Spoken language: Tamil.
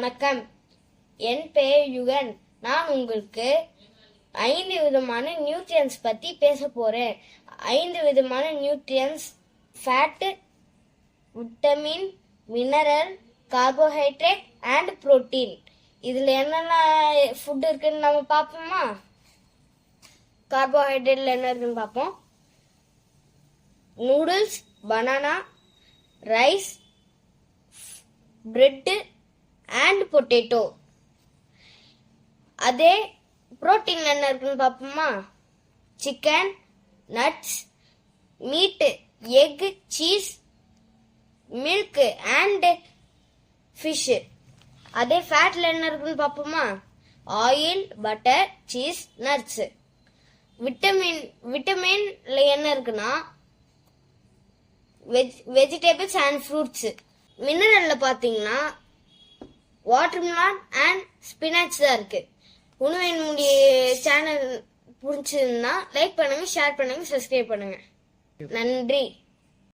வணக்கம். என் பெயர் யுகன். நான் உங்களுக்கு ஐந்து விதமான நியூட்ரியன்ஸ் பற்றி பேச போகிறேன் ஐந்து விதமான nutrients fat vitamin mineral carbohydrate and protein இதில் என்னென்ன ஃபுட் இருக்குன்னு நம்ம பார்ப்போமா? கார்போஹைட்ரேட்டில் என்ன இருக்குன்னு பார்ப்போம். Noodles banana rice bread and potato அதே புரோட்டீன் என்ன இருக்குன்னு பார்ப்போமா? Chicken nuts meat egg cheese milk and fish அதே ஃபேட்ல என்ன இருக்குன்னு பார்ப்போமா? Oil butter cheese nuts vitamin விட்டமின்ல என்ன இருக்குன்னா வெஜ் வெஜிடபிள்ஸ் அண்ட் ஃப்ரூட்ஸ் மினரல்ல பார்த்தீங்கன்னா வாட்டர்மெலான் அண்ட் ஸ்பினாச் தான் இருக்கு. உணவின் முடிய சேனல் பிடிச்சிருந்தா லைக் பண்ணுங்க ஷேர் பண்ணுங்க சப்ஸ்கிரைப் பண்ணுங்க. நன்றி.